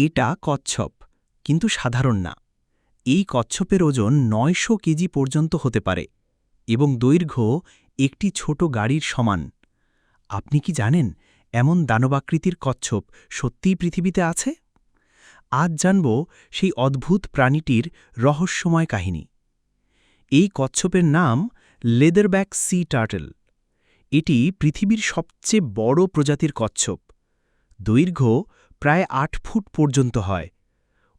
এটা কচ্ছপ, কিন্তু সাধারণ না। এই কচ্ছপের ওজন নয়শো কেজি পর্যন্ত হতে পারে এবং দৈর্ঘ্য একটি ছোট গাড়ির সমান। আপনি কি জানেন এমন দানবাকৃতির কচ্ছপ সত্যিই পৃথিবীতে আছে? আজ জানব সেই অদ্ভুত প্রাণীটির রহস্যময় কাহিনী। এই কচ্ছপের নাম লেদারব্যাক সি টার্টেল। এটি পৃথিবীর সবচেয়ে বড় প্রজাতির কচ্ছপ। দৈর্ঘ্য প্রায় আট ফুট পর্যন্ত হয়।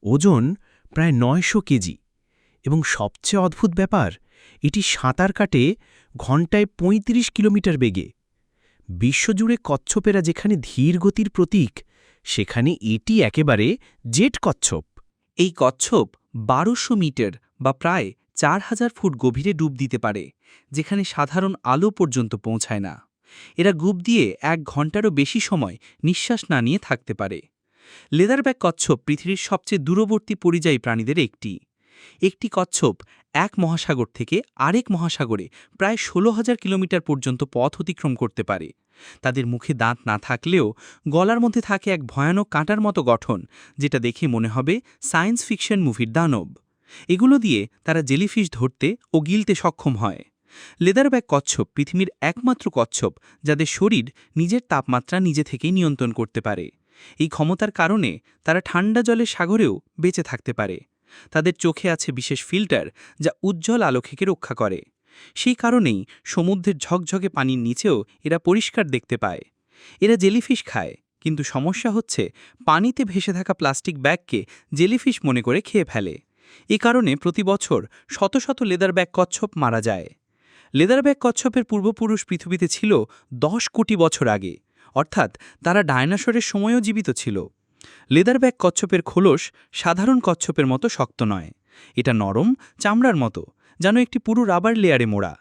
ওজন প্রায় নয়শো কেজি। এবং সবচেয়ে অদ্ভুত ব্যাপার, এটি সাঁতার কাটে ঘণ্টায় ৩৫ কিলোমিটার বেগে। বিশ্বজুড়ে কচ্ছপেরা যেখানে ধীর গতির প্রতীক, সেখানে এটি একেবারে জেট কচ্ছপ। এই কচ্ছপ বারোশো মিটার বা প্রায় চার হাজার ফুট গভীরে ডুব দিতে পারে, যেখানে সাধারণ আলো পর্যন্ত পৌঁছায় না। এরা গুপ দিয়ে এক ঘন্টারও বেশি সময় নিঃশ্বাস না নিয়ে থাকতে পারে। লেদারব্যাক কচ্ছপ পৃথিবীর সবচেয়ে দূরবর্তী পরিযায়ী প্রাণীদের একটি। একটি কচ্ছপ এক মহাসাগর থেকে আরেক মহাসাগরে প্রায় ষোলো হাজার কিলোমিটার পর্যন্ত পথ অতিক্রম করতে পারে। তাদের মুখে দাঁত না থাকলেও গলার মধ্যে থাকে এক ভয়ানক কাঁটার মতো গঠন, যেটা দেখে মনে হবে সায়েন্স ফিকশন মুভির দানব। এগুলো দিয়ে তারা জেলিফিশ ধরতে ও গিলতে সক্ষম হয়। লেদারব্যাক কচ্ছপ পৃথিবীর একমাত্র কচ্ছপ, যাদের শরীর নিজের তাপমাত্রা নিজে থেকেই নিয়ন্ত্রণ করতে পারে। এই ক্ষমতার কারণে তারা ঠান্ডা জলের সাগরেও বেঁচে থাকতে পারে। তাদের চোখে আছে বিশেষ ফিল্টার যা উজ্জ্বল আলোকেকে রক্ষা করে। সেই কারণেই সমুদ্রের ঝকঝকে পানির নিচেও এরা পরিষ্কার দেখতে পায়। এরা জেলিফিশ খায়, কিন্তু সমস্যা হচ্ছে পানিতে ভেসে থাকা প্লাস্টিক ব্যাগকে জেলিফিশ মনে করে খেয়ে ফেলে। এ কারণে প্রতি বছর শত শত লেদার ব্যাগ কচ্ছপ মারা যায়। লেদার ব্যাগ কচ্ছপের পূর্বপুরুষ পৃথিবীতে ছিল দশ কোটি বছর আগে। অর্থাৎ তারা ডায়নাসরের সময়ও জীবিত ছিল। লেদারব্যাক কচ্ছপের খোলস সাধারণ কচ্ছপের মতো শক্ত নয়। এটা নরম, চামড়ার মতো, যেন একটি পুরো রাবার লেয়ারে মোড়া।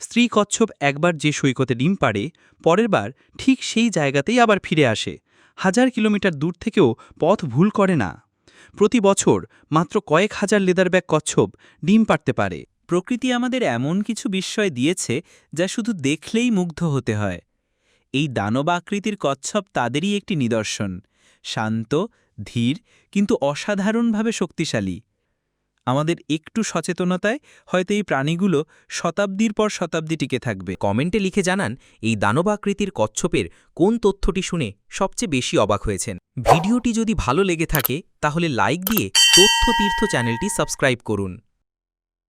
স্ত্রী কচ্ছপ একবার যে সৈকতে ডিম পাড়ে, পরের বার ঠিক সেই জায়গাতেই আবার ফিরে আসে। হাজার কিলোমিটার দূর থেকেও পথ ভুল করে না। প্রতি বছর মাত্র কয়েক হাজার লেদারব্যাক কচ্ছপ ডিম পাড়তে পারে। প্রকৃতি আমাদের এমন কিছু বিস্ময় দিয়েছে, যা শুধু দেখলেই মুগ্ধ হতে হয়। এই দানব আকৃতির কচ্ছপ তাদেরই একটি নিদর্শন। শান্ত, ধীর, কিন্তু অসাধারণভাবে শক্তিশালী। আমাদের একটু সচেতনতায় হয়তো এই প্রাণীগুলো শতাব্দীর পর শতাব্দী টিকে থাকবে। কমেন্টে লিখে জানান, এই দানবাকৃতির কচ্ছপের কোন তথ্যটি শুনে সবচেয়ে বেশি অবাক হয়েছেন? ভিডিওটি যদি ভালো লেগে থাকে, তাহলে লাইক দিয়ে তথ্য তীর্থ চ্যানেলটি সাবস্ক্রাইব করুন।